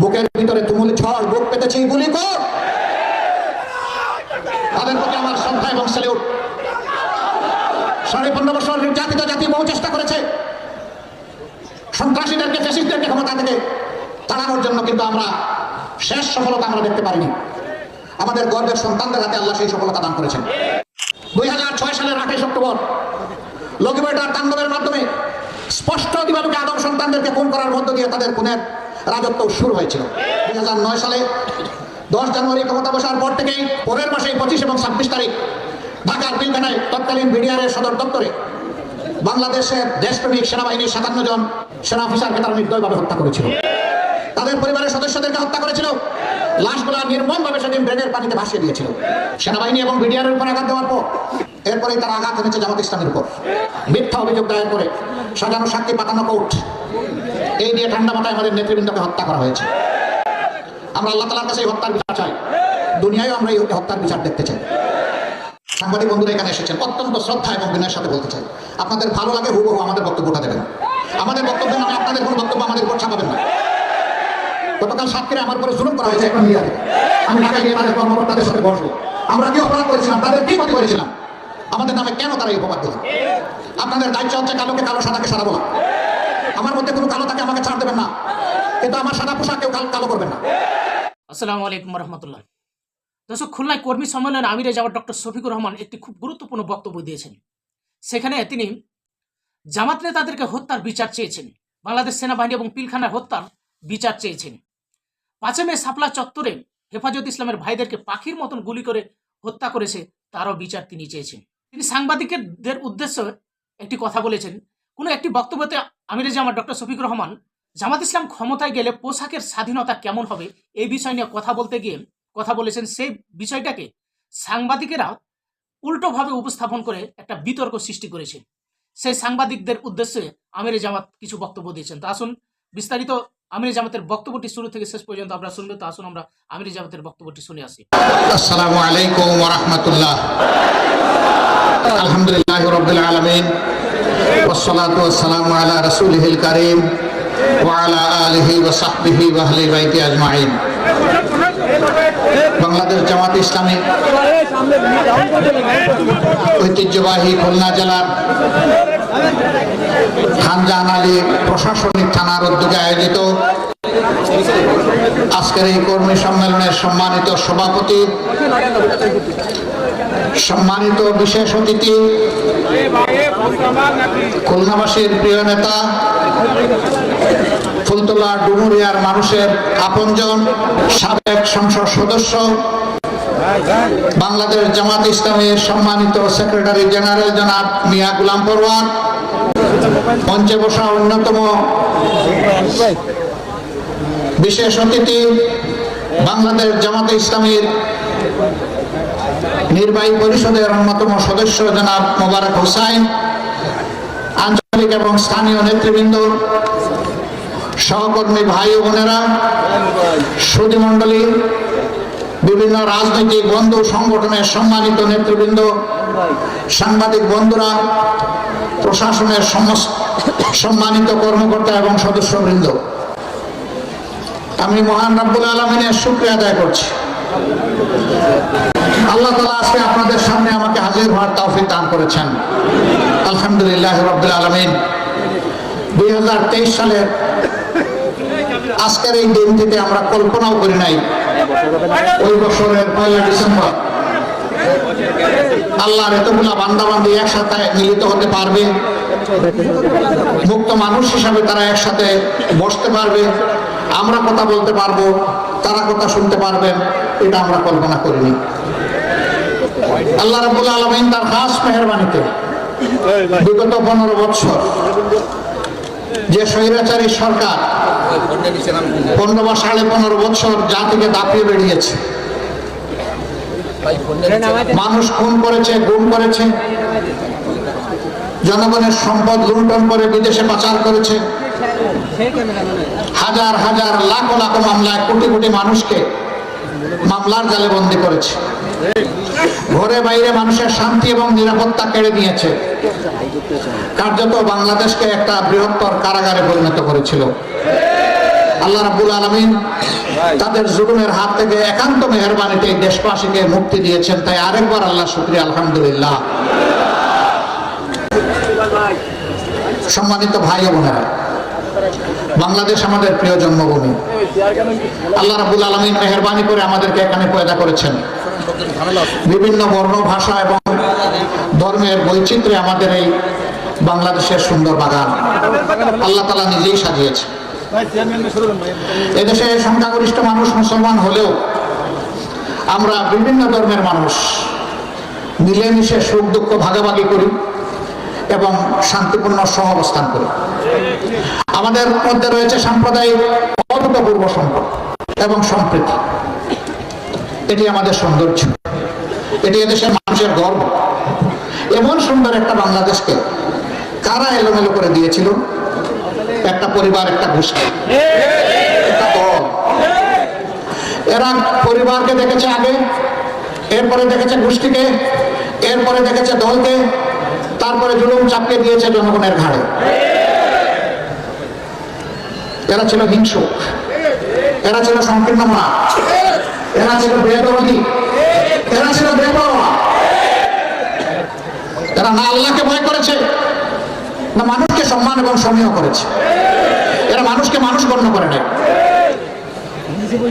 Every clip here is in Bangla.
বুকের ভিতরে তুমুল ঝড়, বুক পেতেছি, গুলি কর! তাদের প্রতি আমার শ্রদ্ধা এবং স্যালিউট সাড়ে পনেরো বছর নির্যাতিত জাতি বহু চেষ্টা করেছে। সন্ত্রাসীদেরকে ফেসিস্টদেরকে ক্ষমতা থেকে তাড়ানোর জন্য কিন্তু আমরা শেষ সফলতা আমরা দেখতে পারিনি। আমাদের গর্বের সন্তানদের হাতে আল্লাহ সেই সফলতা দান করেছেন। দুই হাজার ছয় সালের আঠাইশ অক্টোবর, লঘুবেটার তাণ্ডবের মাধ্যমে স্পষ্ট দিবালুকে আদম সন্তানদেরকে খুন করার মধ্য দিয়ে তাদের খুনের রাজত্ব শুরু হয়েছিল। দুই হাজার নয় সালে দশ জানুয়ারি ক্ষমতা বসার পর থেকেই পরের মাসে পঁচিশ এবং ছাব্বিশ তারিখ ঢাকার পিলখানায় তৎকালীন বিডিআরের সদর দপ্তরে বাংলাদেশের দেশপ্রেমিক সেনাবাহিনীর সাতান্ন জন সেনা অফিসারকে তারা নির্দয়ভাবে হত্যা করেছিল। তাদের পরিবারের সদস্যদেরকে হত্যা করেছিল। লাশগুলা নির্মমভাবে সেদিন ব্রেনের পানিতে ভাসিয়ে দিয়েছিল। সেনাবাহিনী এবং বিডিআরের উপর আঘাত দেওয়ার পর এরপরে তারা আঘাত এনেছে জামাত ইসলামের উপর। মিথ্যা অভিযোগ দায়ের করে সাজানো সাক্ষী পাতানো কোর্ট। এই নিয়ে ঠান্ডা মাথায় আমাদের নেতৃবৃন্দকে হত্যা করা হয়েছে। আমরা আল্লাহ তালার কাছে এই হত্যার বিচার চাই। দুনিয়ায় আমরা এই হত্যার বিচার দেখতে চাই। সাংবাদিক বন্ধুরা এখানে এসেছেন, অত্যন্ত শ্রদ্ধা এবং বিনয়ের সাথে বলতে চাই। আপনাদের ভালো লাগে হুবহু আমাদের বক্তব্যটা দেবেন। আমাদের বক্তব্য নামে আপনাদের কোনো বক্তব্য আমাদের উপর ছাপাবেন না। গতকাল সাতক্ষীরা আমার উপরে জুলুম করা হয়েছে আমি তাদের সাথে বসবো। আমরা কি অপরাধ করেছিলাম? তাদের কি ক্ষতি করেছিলাম? আমাদের নামে কেন তারা এই উপবাদ দিলেন আপনাদের দায়িত্ব হচ্ছে কালোকে কালো, সাদাকে সাদা বলা। আমার মধ্যে কোনো কালো থাকে আমাকে ছাড় দেবেন না। কিন্তু আমার সাদা পোশাক কেউ কালো করবেন না। আসসালামু আলাইকুম রহমতুল্লাহ। দর্শক, খুলনায় কর্মী সম্মেলনে আমিরে যাওয়ার ডক্টর শফিকুর রহমান একটি খুব গুরুত্বপূর্ণ বক্তব্য দিয়েছেন। সেখানে তিনি জামাত নেতাদেরকে হত্যার বিচার চেয়েছেন, বাংলাদেশ সেনাবাহিনী এবং পিলখানার হত্যার বিচার চেয়েছেন। পাঁচে মে সাপলা চত্বরে হেফাজত ইসলামের ভাইদেরকে পাখির মতন গুলি করে হত্যা করেছে, তারও বিচার তিনি চেয়েছেন। তিনি সাংবাদিকদের উদ্দেশ্যে একটি কথা বলেছেন। কোনো একটি বক্তব্যতে আমিরে জামাত ডক্টর শফিকুর রহমান, জামাত ইসলাম ক্ষমতায় গেলে পোশাকের স্বাধীনতা কেমন হবে এই বিষয় নিয়ে কথা বলতে গিয়ে কথা বলেছেন সেই বিষয়টাকে সাংবাদিকেরা উল্টোভাবে উপস্থাপন করে একটা বিতর্ক সৃষ্টি করেছে। সেই সাংবাদিকদের উদ্দেশ্যে আমির জামাত কিছু বক্তব্য দিয়েছেন। তা আসুন, বিস্তারিত আমির জামাতের বক্তব্যটি শুরু থেকে শেষ পর্যন্ত আমরা শুনব তো আসুন, আমরা আমির জামাতের বক্তব্যটি শুনে আসি। আসসালামু আলাইকুম আলহামদুলিল্লাহ والصلاة والسلام على رسوله الكريم وعلى آله وصحبه وأهل بيته أجمعين বাংলাদেশ জামাত ইসলামী ঐতিহ্যবাহী খুলনা জেলার খানজাহান আলী প্রশাসনিক থানার উদ্যোগে আয়োজিত আজকের এই কর্মী সম্মেলনের সম্মানিত সভাপতি সম্মানিত বিশেষ অতিথি খুলনাবাসীর প্রিয় নেতা, ফুলতলা ডুমুরিয়ার মানুষের আপনজন, সাবেক সংসদ সদস্য, বাংলাদেশ জামাত ইসলামের সম্মানিত সেক্রেটারি জেনারেল জনাব মিয়া গুলাম পরওয়ান মঞ্চে বসা অন্যতম বিশেষ অতিথি, বাংলাদেশ জামাতে ইসলামীর নির্বাহী পরিষদের অন্যতম সদস্য জনাব মোবারক হোসাইন আঞ্চলিক এবং স্থানীয় নেতৃবৃন্দ, সহকর্মী ভাই ও বোনেরা, সুধীমণ্ডলী, বিভিন্ন রাজনৈতিক বন্ধু সংগঠনের সম্মানিত নেতৃবৃন্দ, সাংবাদিক বন্ধুরা, প্রশাসনের সম্মানিত কর্মকর্তা এবং সদস্যবৃন্দ। আমি মহান রাব্বুল আলমিনের শুক্রিয়া আদায় করছি। আল্লাহ তালা আজকে আপনাদের সামনে আমাকে হাজির হওয়ার তৌফিক দান করেছেন। আলহামদুলিল্লাহ রব্দুল আলমিন। দুই হাজার তেইশ সালের আজকের এই দিনটিতে আমরা কল্পনাও করি নাই, ওই বছরের পয়লা ডিসেম্বর। আল্লাহর এতগুলা বান্দাবান্দি একসাথে মিলিত হতে পারবে, মুক্ত মানুষ হিসাবে তারা একসাথে বসতে পারবে, আমরা কথা বলতে পারব, তারা কথা শুনতে পারবেন। এটা আমরা কল্পনা করিনি। আল্লাহ রাবুল আলমিন তার খাস মেহরবানিতে বিগত পনেরো বছর যে স্বৈরাচারী সরকার পনেরো বা সাড়ে পনেরো বছর জাতিকে দাপিয়ে বেরিয়েছে মানুষ খুন করেছে, গুম করেছে, জনগণের সম্পদ লুণ্ঠন করে বিদেশে পাচার করেছে। হাজার হাজার লাখ লাখ মামলায় কোটি কোটি মানুষকে মামলার জালে বন্দি করেছে। ঘরে বাইরে মানুষের শান্তি এবং নিরাপত্তা কেড়ে নিয়েছে। কার্যত বাংলাদেশকে একটা বৃহত্তর কারাগারে পরিণত করেছিল। আল্লাহ রাব্বুল আলমিন তাদের জুলুমের হাত থেকে একান্ত মেহরবানিতে দেশবাসীকে মুক্তি দিয়েছেন। তাই আরেকবার আল্লাহ শুক্রিয়া, আলহামদুলিল্লাহ। সম্মানিত ভাই বোনেরা বাংলাদেশ আমাদের প্রিয় জন্মভূমি। আল্লাহ রাবুল আলমিন মেহরবানি করে আমাদেরকে এখানে পয়দা করেছেন। বিভিন্ন বর্ণ ভাষা এবং ধর্মের বৈচিত্র্যে আমাদের এই বাংলাদেশের সুন্দর বাগান। আল্লাহ তালা নিজেই সাজিয়েছে। এদেশে সংখ্যাগরিষ্ঠ মানুষ মুসলমান হলেও আমরা বিভিন্ন ধর্মের মানুষ মিলেমিশে সুখ দুঃখ ভাগাভাগি করি। এবং শান্তিপূর্ণ সহাবস্থান করি। আমাদের মধ্যে রয়েছে সাম্প্রদায়িক অভূতপূর্ব সম্পর্ক এবং সম্প্রীতি। এটি আমাদের সৌন্দর্য। এটি এদেশের মানুষের গর্ব। এমন সুন্দর একটা বাংলাদেশকে কারা এলোমেলো করে দিয়েছিল? একটা পরিবার, একটা গোষ্ঠী দল। এরা পরিবারকে দেখেছে আগে, এরপরে দেখেছে গোষ্ঠীকে, এরপরে দেখেছে দলকে তারপরে জুলুম চাপকে দিয়েছে জনগণের ঘাড়ে। এরা ছিল হিংসুক। এরা ছিল সংকীর্ণ মা এরা ছিল বেদরদি এরা ছিল বেপরোয়া। এরা না আল্লাহকে ভয় করেছে, না মানুষকে সম্মান এবং সমীহ করেছে। এরা মানুষকে মানুষ গণ্য করে নাই।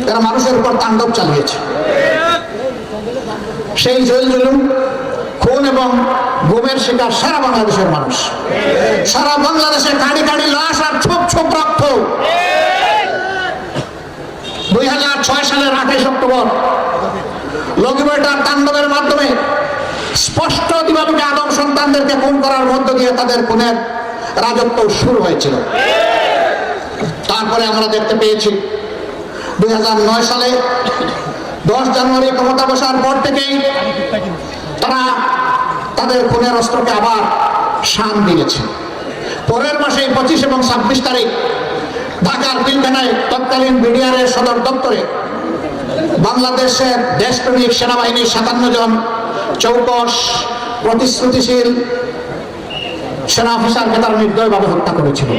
এরা মানুষের উপর তাণ্ডব চালিয়েছে। সেই জল জুলুম খুন এবং গুমের শিকার সারা বাংলাদেশের মানুষ। সারা বাংলাদেশে কাড়ি কাড়ি লাশ আর ছোপ ছোপ রক্ত। দুই হাজার ছয় সালের আঠাইশ অক্টোবর লঘুবেটার তাণ্ডবের মাধ্যমে স্পষ্ট দিবালুকে আদম সন্তানদেরকে খুন করার মধ্য দিয়ে তাদের খুনের রাজত্ব শুরু হয়েছিল। তারপরে আমরা দেখতে পেয়েছি, দুই হাজার নয় সালে দশ জানুয়ারি ক্ষমতা বসার পর থেকেই তারা তাদের খুনের অস্ত্রকে আবার শান দিয়েছে। পরের মাসে পঁচিশ এবং ছাব্বিশ তারিখ ঢাকার পিলখানায় তৎকালীন বিডিআরের সদর দপ্তরে বাংলাদেশের দেশপ্রেমিক সেনাবাহিনীর সাতান্ন জন চৌকস প্রতিশ্রুতিশীল সেনা অফিসারকে তারা নির্দয়ভাবে হত্যা করেছিল।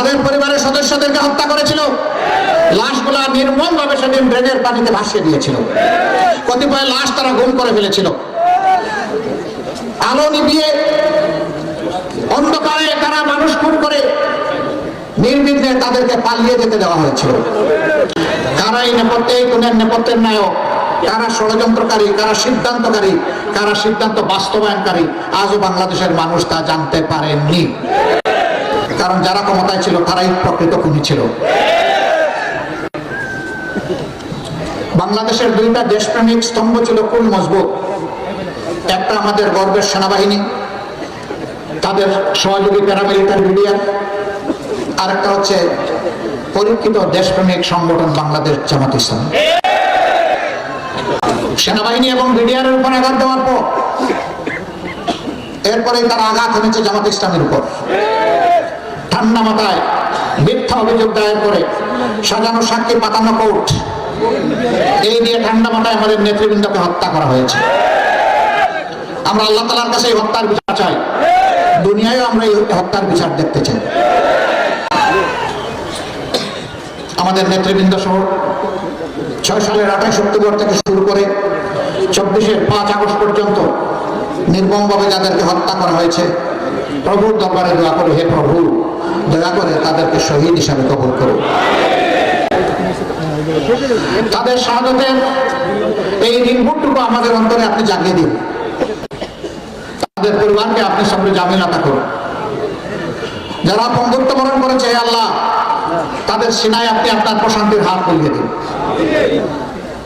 তাদের পরিবারের সদস্যদেরকে হত্যা করেছিল। লাশগুলা নির্মম ভাবে সেদিন ড্রেনের পানিতে ভাসিয়ে দিয়েছিল। কতিপয় লাশ তারা গুম করে ফেলেছিল। আলো নিভিয়ে অন্ধকারে তারা মানুষ খুন করে নির্বিঘ্নে তাদেরকে পালিয়ে যেতে দেওয়া হয়েছিল। কারা এই নেপথ্যে, খুনের নেপথ্যের নায়ক, কারা ষড়যন্ত্রকারী, কারা সিদ্ধান্তকারী, কারা সিদ্ধান্ত বাস্তবায়নকারী, আজও বাংলাদেশের মানুষ তা জানতে পারেননি। কারণ যারা ক্ষমতায় ছিল, তারাই প্রকৃত খুনি ছিল। বাংলাদেশের দুইটা দেশপ্রেমিক স্তম্ভ ছিল খুব মজবুত। একটা আমাদের গর্বের সেনাবাহিনী, তাদের সহযোগী প্যারামিলিটারি মিডিয়া, আরেকটা হচ্ছে পরীক্ষিত দেশপ্রেমিক সংগঠন বাংলাদেশ জামাত ইসলাম। সেনাবাহিনী এবং বিডিআরের উপর আঘাত দেওয়ার পর এরপরে তারা আঘাত এনেছে জামাত ইসলামের উপর। ঠান্ডা মাথায় মিথ্যা অভিযোগ দায়ের করে সাজানো সাক্ষী পাতানো কোর্ট। এই দিয়ে ঠান্ডা মাথায় আমাদের নেতৃবৃন্দকে হত্যা করা হয়েছে। আমরা আল্লাহ তালার কাছে এই হত্যার বিচার চাই। দুনিয়ায় আমরা এই হত্যার বিচার দেখতে চাই। আমাদের নেতৃবৃন্দ সহ ছয় সালের আঠাশ অক্টোবর থেকে শুরু করে চব্বিশের পাঁচ আগস্ট পর্যন্ত নির্মমভাবে যাদেরকে হত্যা করা হয়েছে, প্রভুর দরবারে দোয়া করে, হে প্রভু। দয়া করে তাদেরকে শহীদ হিসাবে কবল করুন। তাদের শাহাদতের এই রিপোর্টটুকু আমাদের অন্তরে আপনি জাগিয়ে দিন। তাদের পরিবারকে আপনি সঙ্গে জামিনাতা করুন। যারা বন্ধুত্ব বরণ করেছে আল্লাহ, তাদের সিনায় আপনি আপনার প্রশান্তির হাত বলিয়ে দিন।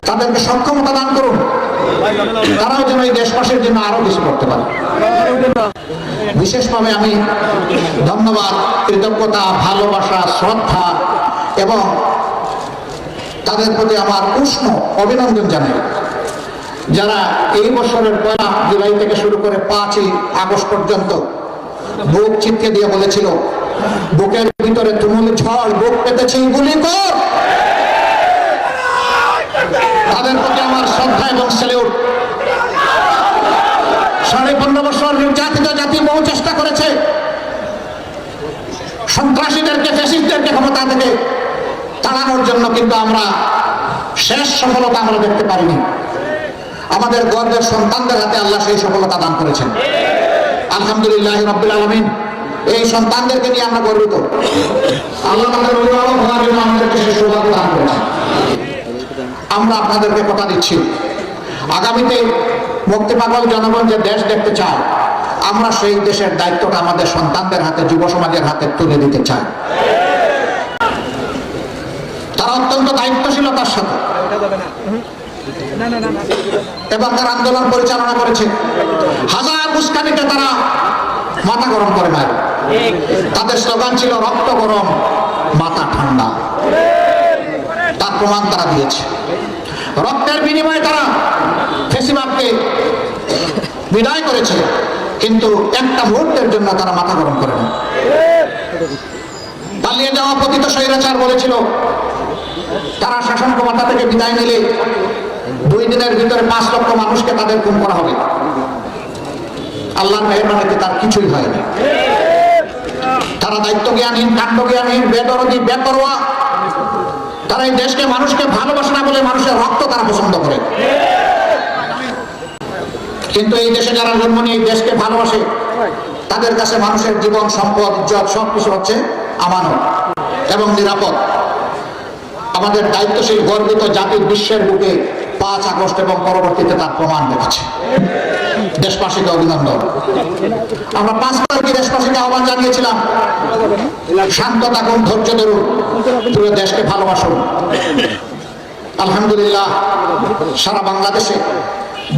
তাদেরকে সক্ষমতা দান করুন। তারাও যেন এই দেশবাসীর জন্য আরও বেশি করতে পারে। বিশেষভাবে আমি ধন্যবাদ, কৃতজ্ঞতা, ভালোবাসা, শ্রদ্ধা এবং তাদের প্রতি আমার উষ্ণ অভিনন্দন জানাই। যারা এই বছরের পয়লা জুলাই থেকে শুরু করে পাঁচই আগস্ট পর্যন্ত বুক চিপকে দিয়ে বলেছিল, বুকের ভিতরে তুমুল ঝড়, বুক পেতেছি গুলি কর। তাদের প্রতি আমার শ্রদ্ধা এবং সেলিউট সাড়ে পনেরো বছর জাতি বহু চেষ্টা করেছে। সন্ত্রাসীদেরকে, ফ্যাসিস্টদেরকে ক্ষমতা থেকে জন্য কিন্তু আমরা শেষ সফলতা আমরা দেখতে পারিনি। আমাদের গর্বের সন্তানদের হাতে আল্লাহ সেই সফলতা দান করেছেন। আলহামদুলিল্লাহ রব্বুল আলমিন। এই সন্তানদেরকে নিয়ে আমরা গর্বিত। আল্লাহ আমাদের অভিভাবক হওয়ার জন্য আমাদেরকে সেই সৌভাগ্য দান করেছেন আমরা আপনাদেরকে কথা দিচ্ছি। আগামীতে মুক্তি পাগল জনগণ যে দেশ দেখতে চায় আমরা সেই দেশের দায়িত্বটা আমাদের সন্তানদের হাতে, যুব সমাজের হাতে তুলে দিতে চাই। তারা অত্যন্ত দায়িত্বশীলতার সাথে। এবং তার আন্দোলন পরিচালনা করেছে। হাজার মুস্কানিতে তারা মাথা গরম করে নাই তাদের স্লোগান ছিল, রক্ত গরম, মাথা ঠান্ডা। তার প্রমাণ তারা দিয়েছে। রক্তের বিনিময়ে তারা ফেসিবাদকে বিদায় করেছে। কিন্তু একটা মুহূর্তের জন্য তারা মাথা গরম করে না পালিয়ে যাওয়া পতিত স্বৈরাচার বলেছিল, তারা শাসন ক্ষমতা থেকে বিদায় নিলে দুই দিনের ভিতরে পাঁচ লক্ষ মানুষকে তাদের খুন করা হবে। আল্লাহর মেহরবানিতে তার কিছুই হয়নি তারা দায়িত্ব জ্ঞানহীন কাণ্ড জ্ঞানহীন বেদরদি, বেপরোয়া। তারা এই দেশকে মানুষকে ভালোবাসে না বলে মানুষের রক্ত তারা পছন্দ করে। কিন্তু এই দেশে যারা জন্ম নিয়ে দেশকে ভালোবাসে, তাদের কাছে মানুষের জীবন, সম্পদ, ইজ্জত সবকিছু হচ্ছে আমানত এবং নিরাপদ। আমাদের দায়িত্বশীল, গর্বিত জাতির বিশ্বের বুকে পাঁচ আগস্ট এবং পরবর্তীতে তার প্রমাণ রেখেছে দেশবাসীকে অভিনন্দন। আমরা পাঁচ তারিখে দেশবাসীকে আহ্বান জানিয়েছিলাম শান্ত থাকুন ধৈর্য ধরুন, পুরো দেশকে ভালোবাসুন। আলহামদুলিল্লাহ, সারা বাংলাদেশে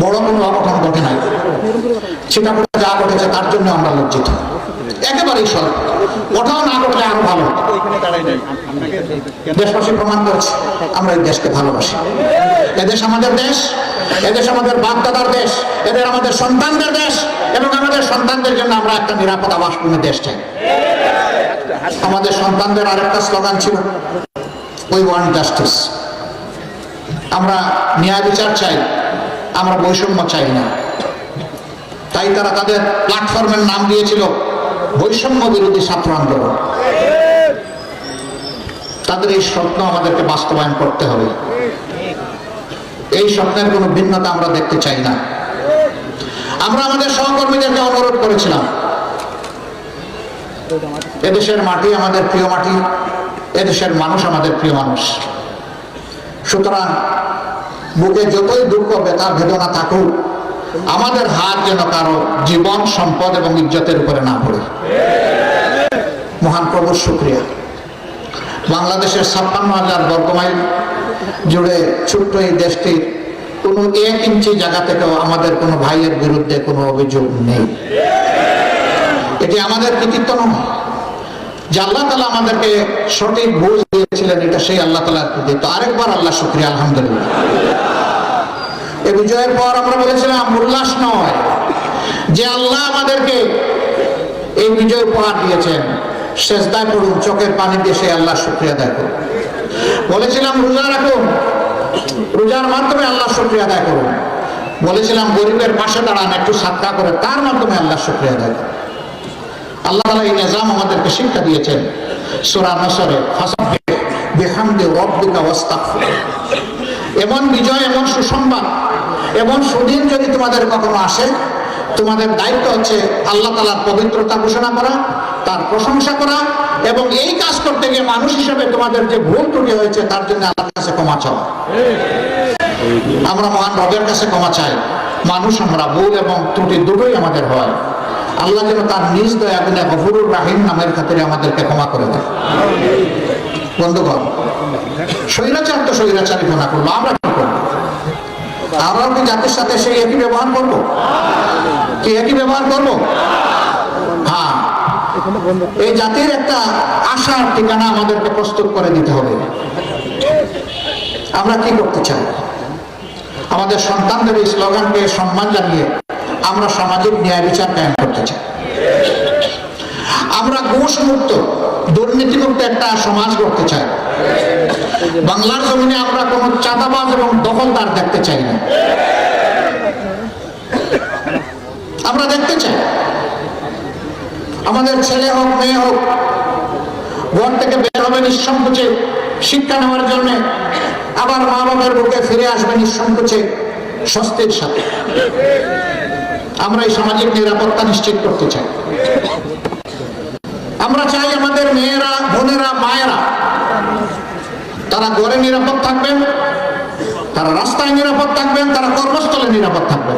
বড় কোনো অঘটন ঘটে নাই। সেটা যা ঘটেছে, তার জন্য আমরা লজ্জিত। একেবারেই সব ওটাও না ঘটলে আরও ভালো। দেশবাসী প্রমাণ করেছে, আমরা এই দেশকে ভালোবাসি। এদেশ আমাদের দেশ এদেশ আমাদের বাপদাদার দেশ এদের আমাদের সন্তানদের দেশ, এবং আমাদের সন্তানদের জন্য আমরা একটা নিরাপদ আবাসপূর্ণ দেশ চাই। আমাদের সন্তানদের আরেকটা স্লোগান ছিল উই ওয়ান্ট জাস্টিস আমরা ন্যায় বিচার চাই আমরা বৈষম্য চাই না। তাই তারা তাদের প্ল্যাটফর্মের নাম দিয়েছিল, বৈষম্য বিরোধী ছাত্র আন্দোলন। তাদের এই স্বপ্ন আমাদেরকে বাস্তবায়ন করতে হবে। এই স্বপ্নের কোনো ভিন্নতা আমরা দেখতে চাই না। আমরা আমাদের সহকর্মীদেরকে অনুরোধ করেছিলাম। এদেশের মাটি আমাদের প্রিয় মাটি, এদেশের মানুষ আমাদের প্রিয় মানুষ। সুতরাং বুকে যতই দুঃখ বেতা বেদনা থাকুক, আমাদের হাত যেন কারও জীবন, সম্পদ এবং ইজ্জতের উপরে না পড়ে। মহান প্রভুর শুক্রিয়া। বাংলাদেশের ছাপ্পান্ন হাজার বর্গমাইল জুড়ে ছোট্ট এই দেশটির কোনো এক ইঞ্চি জায়গা থেকেও আমাদের কোনো ভাইয়ের বিরুদ্ধে কোনো অভিযোগ নেই। এটি আমাদের কৃতিত্ব নয়। যে আল্লাহ তালা আমাদেরকে সঠিক বুঝ দিয়েছিলেন, এটা সেই আল্লাহ তালার কৃতিত্ব আরেকবার আল্লাহ শুক্রিয়া, আলহামদুলিল্লাহ। এই বিজয়ের পর আমরা বলেছিলাম, উল্লাস নয়। যে আল্লাহ আমাদেরকে এই বিজয় উপহার দিয়েছেন শেষদায় পড়ুন, চোখের পানি দিয়ে সেই আল্লাহ শুক্রিয়া আদায় করুন। বলেছিলাম, রোজা রাখুন। রোজার মাধ্যমে আল্লাহ শুক্রিয়া আদায় করুন। বলেছিলাম, গরিবের পাশে দাঁড়ান, একটু সাদকা করে, তার মাধ্যমে আল্লাহ শুক্রিয়া আদায় করুন। আল্লাহ তালা এই নিজাম আমাদেরকে শিক্ষা দিয়েছেন। সুরা নসরে এমন বিজয়, এমন সুসংবাদ, এমন সুদিন যদি তোমাদের কখনো আসে, তোমাদের দায়িত্ব হচ্ছে আল্লাহ তালার পবিত্রতা ঘোষণা করা, তার প্রশংসা করা এবং এই কাজ করতে গিয়ে মানুষ হিসেবে তোমাদের যে ভুল ত্রুটি হয়েছে, তার জন্য আল্লাহর কাছে ক্ষমা চাওয়া আমরা মহান রবের কাছে ক্ষমা চাই। মানুষ, আমরা ভুল এবং ত্রুটি দুটোই আমাদের হয়। আল্লাহ যেন তার নিজ দয়া গুণে গফুরুর রাহিম নামের খাতিরে আমাদেরকে ক্ষমা করে দেয় বন্ধুগণ, স্বৈরাচার তো স্বৈরাচারী ঘোষণা করল, আমরা কি করব? আমরাও কি জাতির সাথে সেই একই ব্যবহার করব? কি একই ব্যবহার করব? হ্যাঁ এই জাতির একটা আশার ঠিকানা আমাদেরকে প্রস্তুত করে দিতে হবে। আমরা কি করতে চাই? আমাদের সন্তানদের এই স্লোগানকে সম্মান জানিয়ে আমরা সামাজিক ন্যায় বিচার কায়েম করতে চাই। আমরা ঘুষ মুক্ত দুর্নীতি মুক্ত একটা সমাজ করতে চাই। বাংলার জমিনে আমরা কোনো চাঁদাবাজ এবং দখলদার দেখতে চাই না। আমরা দেখতে চাই। আমাদের ছেলে হোক, মেয়ে হোক, ঘর থেকে বের হবে নিঃসংকোচে, শিক্ষা নেওয়ার জন্য আবার মা বাবার বুকে ফিরে আসবে নিঃসংকোচে, স্বস্তির সাথে। আমরা এই সামাজিক নিরাপত্তা নিশ্চিত করতে চাই। আমরা চাই আমাদের মেয়েরা, বোনেরা, মায়েরা, তারা ঘরে নিরাপদ থাকবেন, তারা রাস্তায় নিরাপদ থাকবেন, তারা কর্মস্থলে নিরাপদ থাকবেন।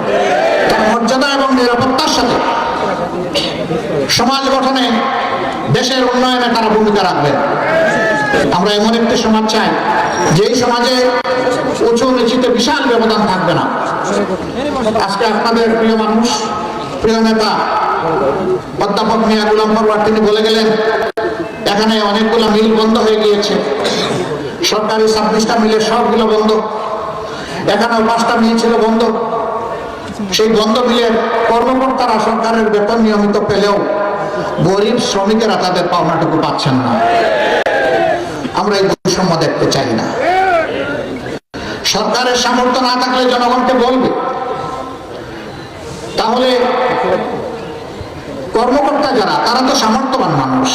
তার মর্যাদা এবং নিরাপত্তার সাথে সমাজ গঠনে দেশের উন্নয়নে তারা ভূমিকা রাখবেন। আমরা এমন একটি সমাজ চাই, যেই সমাজে উঁচু নিচিতে বিশাল ব্যবধান থাকবে না। আজকে আপনাদের প্রিয় মানুষ, প্রিয় নেতা, অধ্যাপক মিয়া গুলাম পরওয়ার তিনি বলে গেলেন, এখানে অনেকগুলো মিল বন্ধ হয়ে গিয়েছে। সরকারি ছাব্বিশটা মিলের সবগুলো বন্ধ। এখানেও পাঁচটা মিল ছিল বন্ধ। সেই বন্ধ মিলের কর্মকর্তারা সরকারের বেতন নিয়মিত পেলেও গরিব শ্রমিকেরা তাদের পাওনাটুকু পাচ্ছেন না। আমরা এই বৈষম্য দেখতে চাই না। সরকারের সামর্থ্য না থাকলে জনগণকে বলবে। তাহলে কর্মকর্তা যারা, তারা তো সামর্থ্যবান মানুষ।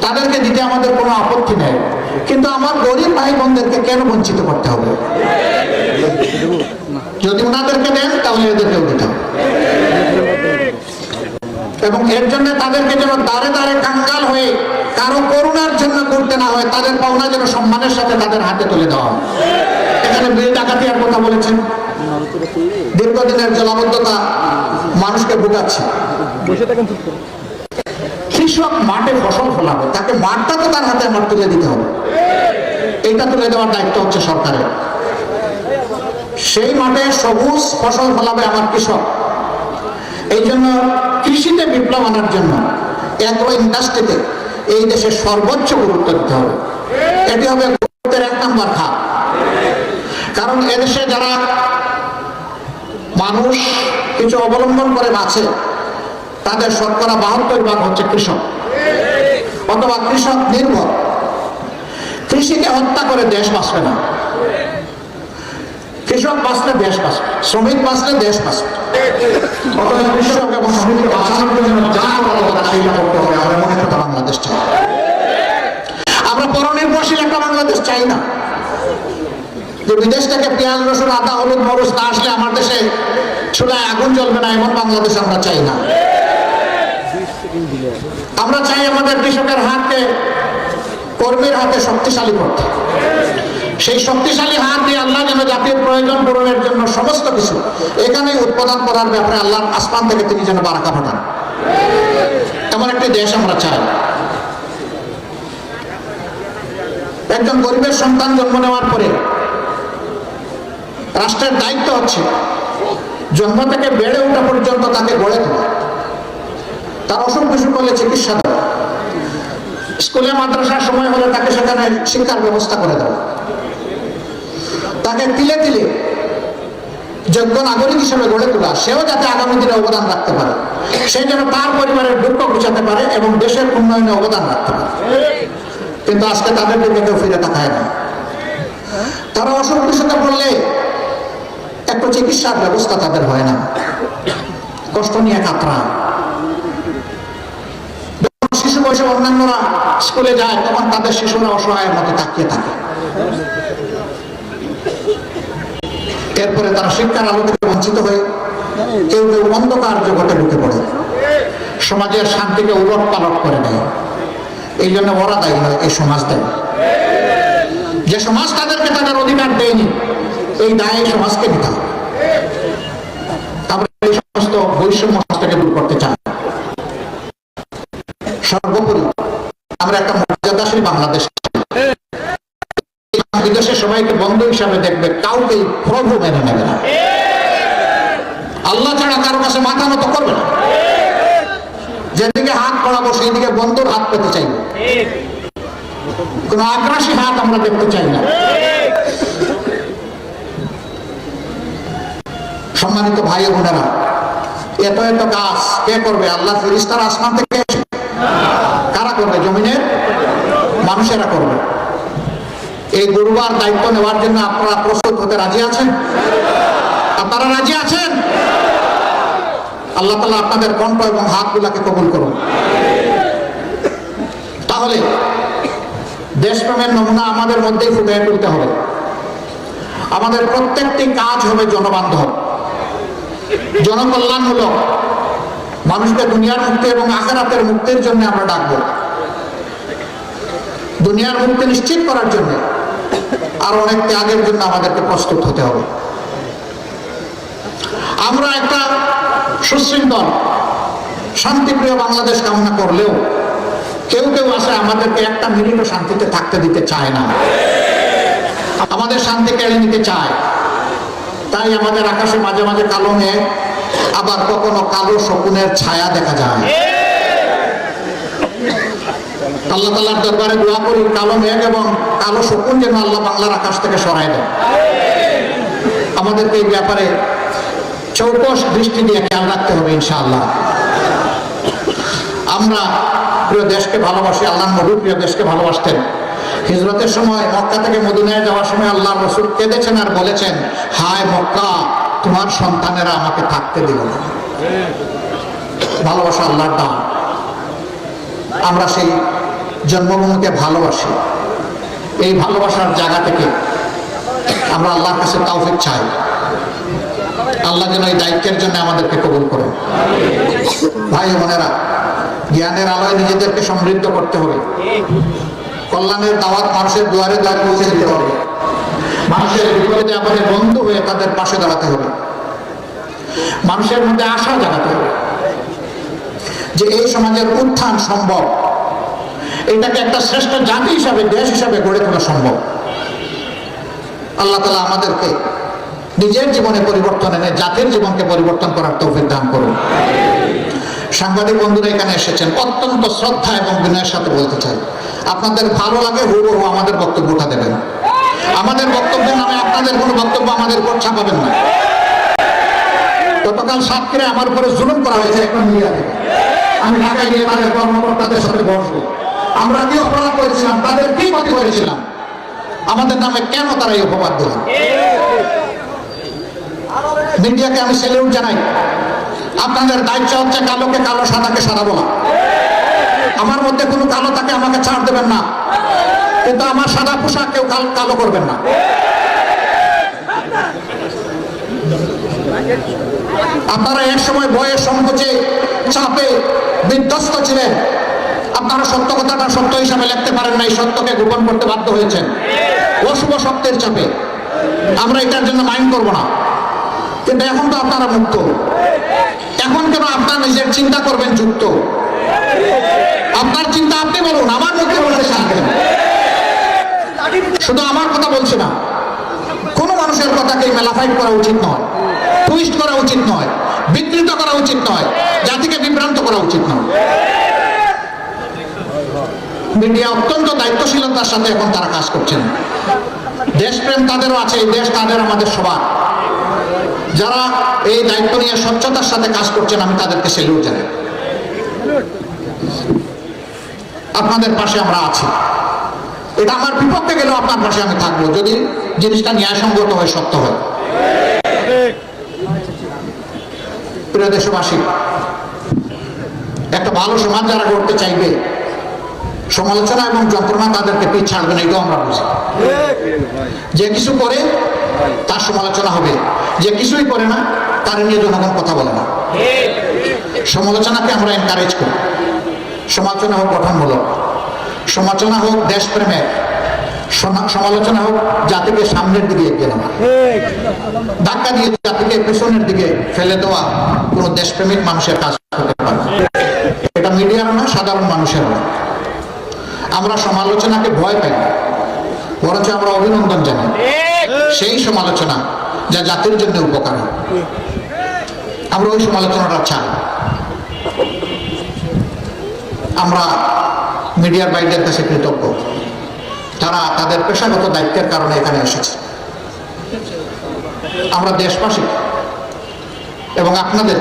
তাদেরকে দিতে আমাদের কোনো আপত্তি নেই। কিন্তু আমার গরিব ভাই বোনদেরকে কেন বঞ্চিত করতে হবে? যদি ওনাদেরকে দেন, তাহলে এদেরকেও দিতে হবে। এবং এর জন্য তাদেরকে যেন দাঁড়ে দাঁড়ে কাঙ্গাল হয়ে কারও করুণার জন্য করতে না হয়, তাদের পাওনা যেন সম্মানের সাথে তাদের হাতে তুলে দেওয়া হয়। এখানে বিল ডাকাতিয়ার কথা বলেছেন। দীর্ঘদিনের জলাবদ্ধতা মানুষকে ভুগাচ্ছে। কৃষক মাঠে ফসল ফলাবে, তাকে মাঠটা তো তার হাতে আমার তুলে দিতে হবে। এটা তুলে দেওয়ার দায়িত্ব হচ্ছে সরকারের। সেই মাঠে সবুজ ফসল ফলাবে আমার কৃষক। এই জন্য কৃষিতে বিপ্লব আনার জন্য এগ্রো ইন্ডাস্ট্রিতে এই দেশে সর্বোচ্চ গুরুত্ব দিতে হবে। এটি হবে গুরুত্বের এক নম্বর খাত। কারণ এদেশে যারা মানুষ কিছু অবলম্বন করে বাঁচে, তাদের শতকরা বাহাত্তর ভাগ হচ্ছে কৃষক। অথবা কৃষক নির্ভর। কৃষিকে হত্যা করে দেশ বাঁচবে না। কৃষক বাঁচলে দেশ বাঁচবে, শ্রমিক বাঁচলে দেশ বাঁচবে। অতএব কৃষক এবং শ্রমিককে বাঁচানোর জন্য যা করা দরকার সেইটা করতে হবে আমরা মনে একটা বাংলাদেশ চাই। আমরা পরনির্ভরশীল একটা বাংলাদেশ চাই না। যে বিদেশ থেকে পেঁয়াজ রসুন, আদা, হলুদ, মরুচ না আসলে আমার দেশে চুলায় আগুন জ্বলবে না, এমন বাংলাদেশ আমরা চাই না। আমরা চাই আমাদের কৃষকের হাতকে, কর্মীর হাতে শক্তিশালী করতে। সেই শক্তিশালী হাত দিয়ে আল্লাহ যেন জাতির প্রয়োজন পূরণের জন্য সমস্ত কিছু এখানেই উৎপাদন করার ব্যাপারে আল্লাহ আসমান থেকে তিনি যেন বারাকা পাঠান এমন একটি দেশ আমরা চাই। একজন গরিবের সন্তান জন্ম নেওয়ার পরে রাষ্ট্রের দায়িত্ব হচ্ছে জন্ম থেকে বেড়ে ওঠা পর্যন্ত তাকে গড়ে তোলা। তার অসুখ বিসুখ হলে চিকিৎসা দেওয়া। স্কুলে, মাদ্রাসার সময় হলে তাকে সেখানে শিক্ষার ব্যবস্থা করে দেওয়া। তাকে তিলে তিলে যোগ্য নাগরিক হিসেবে গড়ে তোলা। সেও যাতে আগামী দিনে অবদান রাখতে পারে। সেই জন্য তার পরিবারের দুঃখ গুছাতে পারে এবং দেশের উন্নয়নে অবদান রাখতে পারে। কিন্তু আজকে তাদের দিকে কেউ ফিরে তাকায় না। তারা অসুখ বিসুখে পড়লে একটু চিকিৎসার ব্যবস্থা তাদের হয় না। কষ্ট নিয়ে কাতরা। শিশু বয়সে অন্যান্যরা স্কুলে যায়, তখন তাদের শিশুরা অসহায়ের মতো তাকিয়ে থাকে। এরপরে তারা শিক্ষার আলো থেকে বঞ্চিত হয়ে কেউ কেউ অন্ধকার জগতে ঢুকে পড়ে। সমাজের শান্তিকে উলট পালট করে দেয় এই জন্য ওরা দায়ী হয় এই সমাজ দায়ী যে সমাজ তাদেরকে তাদের অধিকার দেয়নি, এই দায় সমাজকে দিতে হবে। বৈষম্য সমাজ দূর করতে চাই সর্বোপরি, আমরা একটা মর্যাদাশীল বাংলাদেশ চাই। বিদেশে সবাইকে বন্ধু হিসাবে দেখবে কাউকে প্রভু মেনে নেবে না। আল্লাহ ছাড়া কারও কাছে মাথা নত করবে না। যেদিকে হাত পড়াবো সেই দিকে বন্ধুর হাত পেতে চাইব। কোন আগ্রাসী হাত আমরা দেখতে চাই না। সম্মানিত ভাই বোনেরা এত এত কাজ? কে করবে? আল্লাহ ফিরিস্তার আসমান থেকে কারা করবে? জমিনের? মানুষেরা করবে। এই গুরুবার দায়িত্ব নেওয়ার জন্য আপনারা প্রস্তুত হতে রাজি আছেন? আপনারা রাজি আছেন? আল্লাহ তালা আপনাদের কণ্ঠ এবং হাতগুলাকে কবুল করুন। তাহলে, দেশপ্রেমের নমুনা আমাদের মধ্যেই ফুটিয়ে তুলতে হবে। আমাদের প্রত্যেকটি কাজ হবে জনবান্ধব। জনকল্যাণমূলক মানুষকে দুনিয়ার মুক্তি এবং আখেরাতের মুক্তির জন্য আমরা ডাকবো। দুনিয়ার মুক্তি নিশ্চিত করার জন্য আর অনেক ত্যাগের জন্য আমাদেরকে প্রস্তুত হতে হবে। আমরা একটা সুশৃঙ্খল, শান্তিপ্রিয় বাংলাদেশ কামনা করলেও কেউ কেউ আসে আমাদেরকে একটা মিনিটও শান্তিতে থাকতে দিতে চায় না। আমাদের শান্তি কেড়ে নিতে চায়। তাই আমাদের আকাশে মাঝে মাঝে কালো মেঘ, আবার কখনো কালো শকুনের ছায়া দেখা যায়। আল্লাহ তাল্লাহর দরবারে দোয়া করি, কালো মেঘ এবং কালো শকুন যেন আল্লাহ বাংলার আকাশ থেকে সরাই দেয়। আমাদেরকে এই ব্যাপারে চৌকস দৃষ্টি দিয়ে খেয়াল রাখতে হবে ইনশাআল্লাহ। আমরা প্রিয় দেশকে ভালোবাসি আল্লাহ নবী প্রিয় দেশকে ভালোবাসতেন। হিজরতের সময় মক্কা থেকে মদিনায় যাওয়ার সময় আল্লাহ রসুল কেঁদেছেন আর বলেছেন, হায় মক্কা, তোমার সন্তানেরা আমাকে থাকতে দিল না। ভালোবাসা আল্লাহর দান। আমরা সেই জন্মভূমিকে ভালোবাসি। এই ভালোবাসার জায়গা থেকে আমরা আল্লাহর কাছে তাওফিক চাই। আল্লাহ যেন এই দায়িত্বের জন্য আমাদেরকে কবুল করেন। ভাই বোনেরা, জ্ঞানের আলোয় নিজেদেরকে সমৃদ্ধ করতে হবে। কল্যাণের দাওয়াত মানুষের দুয়ারে দুয়ারে পৌঁছে দিতে হবে। মানুষের বিপরীতে আমাদের বন্ধু হয়ে তাদের পাশে দাঁড়াতে হবে। মানুষের মধ্যে আশা জাগাতে হবে। যে এই সমাজের উত্থান সম্ভব। এটাকে একটা শ্রেষ্ঠ জাতি হিসাবে, দেশ হিসাবে গড়ে তোলা সম্ভব। আল্লাহ তালা আমাদেরকে নিজের জীবনে পরিবর্তন এনে জাতির জীবনকে পরিবর্তন করার তৌফিক দান করুন। সাংবাদিক বন্ধুরা এখানে এসেছেন। অত্যন্ত শ্রদ্ধা এবং বিনয়ের সাথে বলতে চাই, আপনাদের ভালো লাগে হুবহু আমাদের বক্তব্যটা দেবেন। আমাদের বক্তব্যের নামে আপনাদের কোনো বক্তব্য আমাদের উপর ছাপাবেন না। গতকাল সাতক্ষীরে আমার উপরে জুলুম করা হয়েছে, এখন থেকে। আমি ঢাকায় গিয়ে তাদের কর্মকর্তাদের সাথে বসবো। আমরা কি অপরাধ করেছিলাম? তাদের কি ক্ষতি করেছিলাম? আমাদের নামে কেন তারা এই অপবাদ দিলেন মিডিয়াকে আমি সেলিউট জানাই। আপনাদের দায়িত্ব হচ্ছে কালোকে কালো, সাদাকে সাদা বলা আমার মধ্যে কোনো কালো থাকে আমাকে ছাড় দেবেন না। কিন্তু আমার সাদা পোশাক কেউ কাল- করবেন না। আপনারা এক সময় বয়স সংকোচে, চাপে বিধ্বস্ত ছিলেন। আপনারা সত্য কথাটা সত্য হিসাবে লিখতে পারেন না এই সত্যকে গোপন করতে বাধ্য হয়েছেন। অশুভ সত্যের চাপে। আমরা এটার জন্য মাইন্ড করব না। কিন্তু এখন তো আপনারা মুক্ত। এখন কেন আপনার নিজের চিন্তা করবেন যুক্ত? আপনার চিন্তা আপনি বলুন, আমার মুখে বলতে শান্তি শুধু আমার কথা বলছি না, কোনো মানুষের কথাকে মেলাফাইট করা উচিত নয় টুইস্ট করা উচিত নয়, বিকৃত করা উচিত নয়, জাতিকে বিভ্রান্ত করা উচিত নয়। মিডিয়া অত্যন্ত দায়িত্বশীলতার সাথে এখন তারা কাজ করছেন। দেশপ্রেম তাদেরও আছে দেশ তাদের, আমাদের সবার। যারা এই দায়িত্ব নিয়ে স্বচ্ছতার সাথে কাজ করছেন, আমি তাদেরকে সেলিউট জানাই। আপনাদের পাশে আমরা আছি। এটা আমার বিপক্ষে গেলেও আপনার পাশে আমি থাকব, যদি জিনিসটা ন্যায়সঙ্গত হয়, সত্য হয়। প্রিয় দেশবাসী, একটা ভালো সমাজ যারা গড়তে চাইবে, সমালোচনা এবং যন্ত্রণা তাদেরকে পিছ ছাড়বে না, এটাও আমরা বুঝি। যে কিছু করে তার সমালোচনা হবে। যে কিছুই করে না, তার নিয়ে জনগণ কথা বলে না। সমালোচনাকে আমরা এনকারেজ করি। সমালোচনা হোক গঠনমূলক, সমালোচনা হোক দেশপ্রেমের সমালোচনা হোক জাতিকে সামনের দিকে এগিয়ে নেওয়া। ধাক্কা দিয়ে জাতিকে পেছনের দিকে ফেলে দেওয়া কোনো দেশপ্রেমিক মানুষের কাজ হতে পারে। এটা মিডিয়ার না সাধারণ মানুষের না আমরা সমালোচনাকে ভয় পাই বরঞ্চ আমরা অভিনন্দন জানাই। সেই সমালোচনা যা জাতির জন্য উপকার। আমরা ওই সমালোচনাটা চাই। আমরা মিডিয়ার বাইরের কাছে কৃতজ্ঞ। তারা তাদের পেশাগত দায়িত্বের কারণে এখানে এসেছে। আমরা দেশবাসী এবং আপনাদের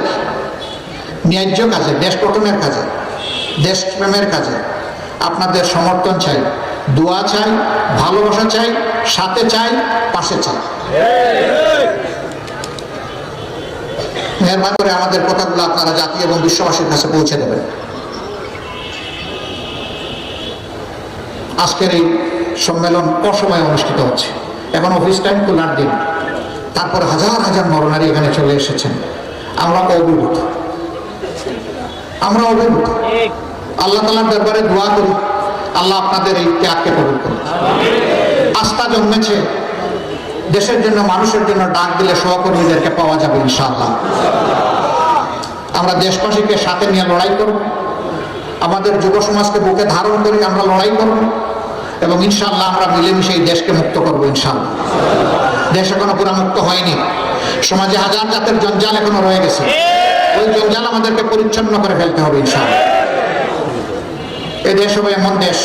ন্যায্য কাজে, দেশ গঠনের কাজে দেশপ্রেমের কাজে আপনাদের সমর্থন চাই। দোয়া চাই, ভালোবাসা চাই, সাথে চাই, পাশে চাই। মেহরবানি করে আমাদের কথাগুলো আপনারা জাতি এবং বিশ্ববাসীর কাছে পৌঁছে দেবেন। আজকের এই সম্মেলন অসময়ে অনুষ্ঠিত হচ্ছে। এখন অফিস টাইম খোলার দিন। তারপর হাজার হাজার নরনারী এখানে চলে এসেছেন। আমরা অভিভূত। আমরা অভিভূত। আল্লাহ তালার দরবারে দোয়া করি। আল্লাহ আপনাদের এই ত্যাগকে কবুল করুন। আস্থা জন্মেছে। দেশের জন্য, মানুষের জন্য ডাক দিলে সহকর্মীদেরকে পাওয়া যাবে ইনশাআল্লাহ। আমরা দেশবাসীকে সাথে নিয়ে লড়াই করব। আমাদের যুব সমাজকে বুকে ধারণ করে আমরা লড়াই করব। এবং ইনশাআল্লাহ আমরা মিলেমিশে এই দেশকে মুক্ত করব ইনশাআল্লাহ। দেশ এখনও পুরো মুক্ত হয়নি। সমাজে হাজার জাতের জঞ্জাল এখনও রয়ে গেছে। ওই জঞ্জাল আমাদেরকে পরিচ্ছন্ন করে ফেলতে হবে ইনশাআল্লাহ। এ দেশ হবে এমন দেশ,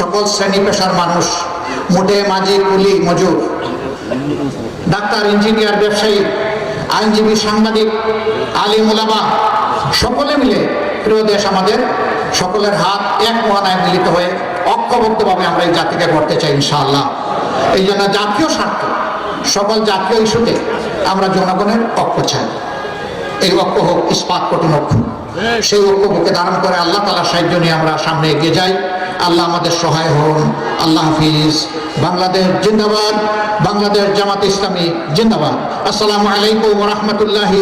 সকল শ্রেণি পেশার মানুষ মোটে মাঝি, কুলি, মজুর। ডাক্তার, ইঞ্জিনিয়ার, ব্যবসায়ী, আইনজীবী, সাংবাদিক আলী মুলামা সকলে মিলে, প্রিয় দেশ আমাদের, সকলের হাত এক মহানায় মিলিত হয়ে ঐক্যবদ্ধভাবে আমরা এই জাতিকে করতে চাই, ইনশাআল্লাহ। এই জন্য জাতীয় স্বার্থ, সকল জাতীয় ইস্যুতে আমরা জনগণের ঐক্য চাই। এই ঐক্য হোক, ইস্পাত কঠিন অক্ষ সেই ঐক্য বুকে ধারণ করে আল্লাহ তালা সাহায্য নিয়ে আমরা সামনে এগিয়ে যাই। আল্লাহ আমাদের সহায় হন। আল্লাহ হাফিজ। বাংলাদেশ জিন্দাবাদ। বাংলাদেশ জামাত ইসলামী জিন্দাবাদ। আসসালামু আলাইকুম রহমতুল্লাহি